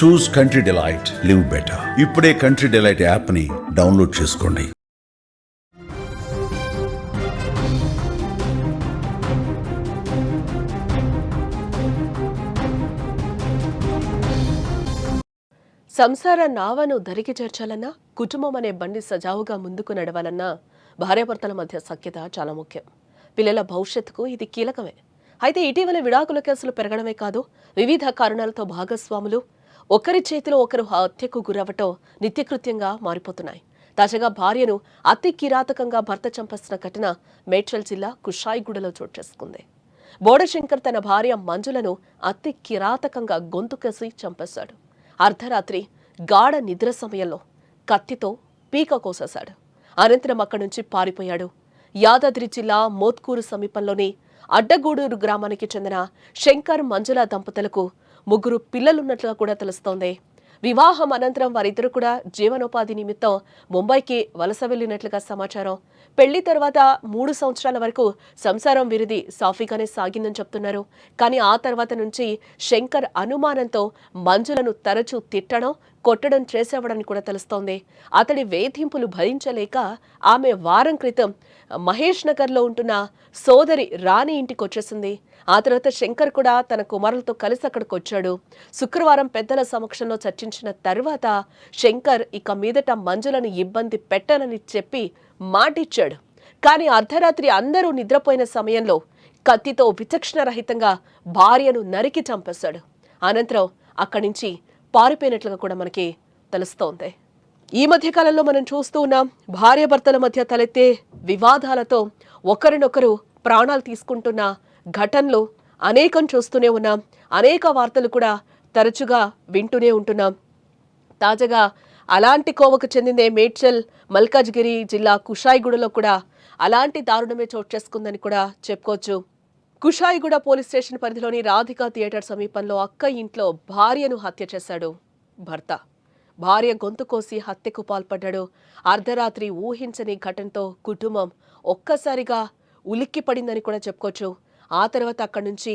Choose country delight live better ఇప్పుడే country delight యాప్ని download చేసుకోండి. సంసార నావను ధరికి చేర్చాలన్నా కుటుంబం అనే బండి సజావుగా ముందుకు నడవాలన్నా భార్యాభర్తల మధ్య సఖ్యత చాలా ముఖ్యం. పిల్లల భవిష్యత్తుకు ఇది కీలకమే. అయితే ఇటీవల విడాకుల కేసులు పెరగడమే కాదు వివిధ కారణాలతో భాగస్వాములు ఒకరి చేతిలో ఒకరు హత్యకు గురవటం నిత్యకృత్యంగా మారిపోతున్నాయి. తాజాగా భార్యను అతి కిరాతకంగా భర్త చంపేసిన ఘటన మేడ్చల్ జిల్లా కుషాయిగూడలో చోటు చేసుకుంది. బోడశంకర్ తన భార్య మంజులను అతి కిరాతకంగా గొంతుకేసి చంపేశాడు. అర్ధరాత్రి గాఢ నిద్ర సమయంలో కత్తితో పీక కోసేశాడు. అనంతరం అక్కడి నుంచి పారిపోయాడు. యాదాద్రి జిల్లా మోత్కూరు సమీపంలోని అడ్డగూడూరు గ్రామానికి చెందిన శంకర్ మంజుల దంపతులకు ముగ్గురు పిల్లలున్నట్లుగా కూడా తెలుస్తోంది. వివాహం అనంతరం వారిద్దరు కూడా జీవనోపాధి నిమిత్తం ముంబైకి వలస వెళ్ళినట్లుగా సమాచారం. పెళ్ళి తర్వాత మూడు సంవత్సరాల వరకు సంసారం విరిది సాఫీగానే సాగిందని చెప్తున్నారు. కానీ ఆ తర్వాత నుంచి శంకర్ అనుమానంతో మంజులను తరచూ తిట్టడం కొట్టడం చేసేవాడని కూడా తెలుస్తోంది. అతడి వేధింపులు భరించలేక ఆమె వారం క్రితం మహేష్ నగర్లో ఉంటున్న సోదరి రాణి ఇంటికి వచ్చేసింది. ఆ తర్వాత శంకర్ కూడా తన కుమారులతో కలిసి అక్కడికి వచ్చాడు. శుక్రవారం పెద్దల సమక్షంలో చర్చించిన తర్వాత శంకర్ ఇక మీదట మంజులను ఇబ్బంది పెట్టనని చెప్పి మాటిచ్చాడు. కానీ అర్ధరాత్రి అందరూ నిద్రపోయిన సమయంలో కత్తితో విచక్షణరహితంగా భార్యను నరికి చంపేశాడు. అనంతరం అక్కడి నుంచి పారిపోయినట్లుగా కూడా మనకి తెలుస్తోంది. ఈ మధ్య కాలంలో మనం చూస్తూ ఉన్నాం భార్యాభర్తల మధ్య తలెత్తే వివాదాలతో ఒకరినొకరు ప్రాణాలు తీసుకుంటున్న ఘటనలు అనేకం చూస్తూనే ఉన్నాం. అనేక వార్తలు కూడా తరచుగా వింటూనే ఉంటున్నాం. తాజాగా అలాంటి కోవకు చెందిందే మేడ్చల్ మల్కాజ్గిరి జిల్లా కుషాయిగూడలో కూడా అలాంటి దారుణమే చోటు చేసుకుందని కూడా చెప్పుకోవచ్చు. కుషాయిగూడ పోలీస్ స్టేషన్ పరిధిలోని రాధికా థియేటర్ సమీపంలో అక్క ఇంట్లో భార్యను హత్య చేశాడు భర్త. భార్య గొంతు కోసి హత్యకు పాల్పడ్డాడు. అర్ధరాత్రి ఊహించని ఘటనతో కుటుంబం ఒక్కసారిగా ఉలిక్కి పడిందని కూడా చెప్పుకోవచ్చు. ఆ తర్వాత అక్కడి నుంచి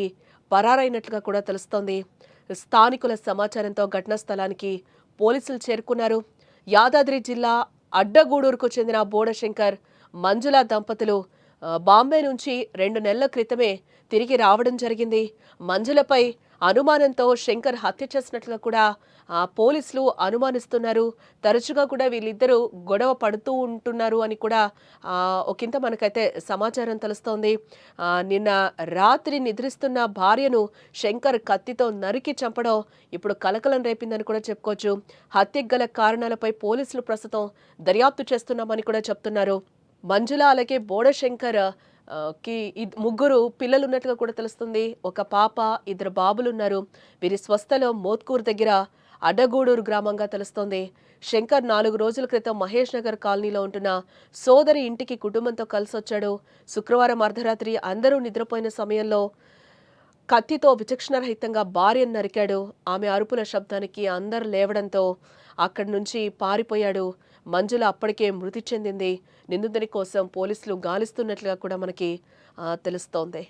పరారైనట్లుగా కూడా తెలుస్తోంది. స్థానికుల సమాచారంతో ఘటనా స్థలానికి పోలీసులు చేరుకున్నారు. యాదాద్రి జిల్లా అడ్డగూడూరుకు చెందిన బోడశంకర్ మంజుల దంపతులు బాంబే నుంచి రెండు నెలల క్రితమే తిరిగి రావడం జరిగింది. మంజులపై అనుమానంతో శంకర్ హత్య చేసినట్లుగా కూడా ఆ, పోలీసులు అనుమానిస్తున్నారు. తరచుగా కూడా వీళ్ళిద్దరూ గొడవ పడుతూ ఉంటున్నారు అని కూడా ఒకంత మనకైతే సమాచారం తెలుస్తోంది. నిన్న రాత్రి నిద్రిస్తున్న భార్యను శంకర్ కత్తితో నరికి చంపడం ఇప్పుడు కలకలం రేపిందని కూడా చెప్పుకోవచ్చు. హత్యకు గల కారణాలపై పోలీసులు ప్రస్తుతం దర్యాప్తు చేస్తున్నామని కూడా చెప్తున్నారు. మంజుల అలాగే బోడశంకర్కి ముగ్గురు పిల్లలు ఉన్నట్టుగా కూడా తెలుస్తుంది. ఒక పాప ఇద్దరు బాబులు ఉన్నారు వీరి స్వస్థలో మోత్కూరు దగ్గర అడ్డగూడూరు గ్రామంగా తెలుస్తోంది. శంకర్ నాలుగు రోజుల క్రితం మహేష్ నగర్ కాలనీలో ఉంటున్న సోదరి ఇంటికి కుటుంబంతో కలిసి వచ్చాడు శుక్రవారం అర్ధరాత్రి అందరూ నిద్రపోయిన సమయంలో కత్తితో విచక్షణరహితంగా భార్యను నరికాడు. ఆమె అరుపుల శబ్దానికి అందరు లేవడంతో అక్కడి నుంచి పారిపోయాడు. మంజుల అప్పటికే మృతి చెందింది. నిందితుని కోసం పోలీసులు గాలిస్తున్నట్లుగా కూడా మనకి తెలుస్తోంది.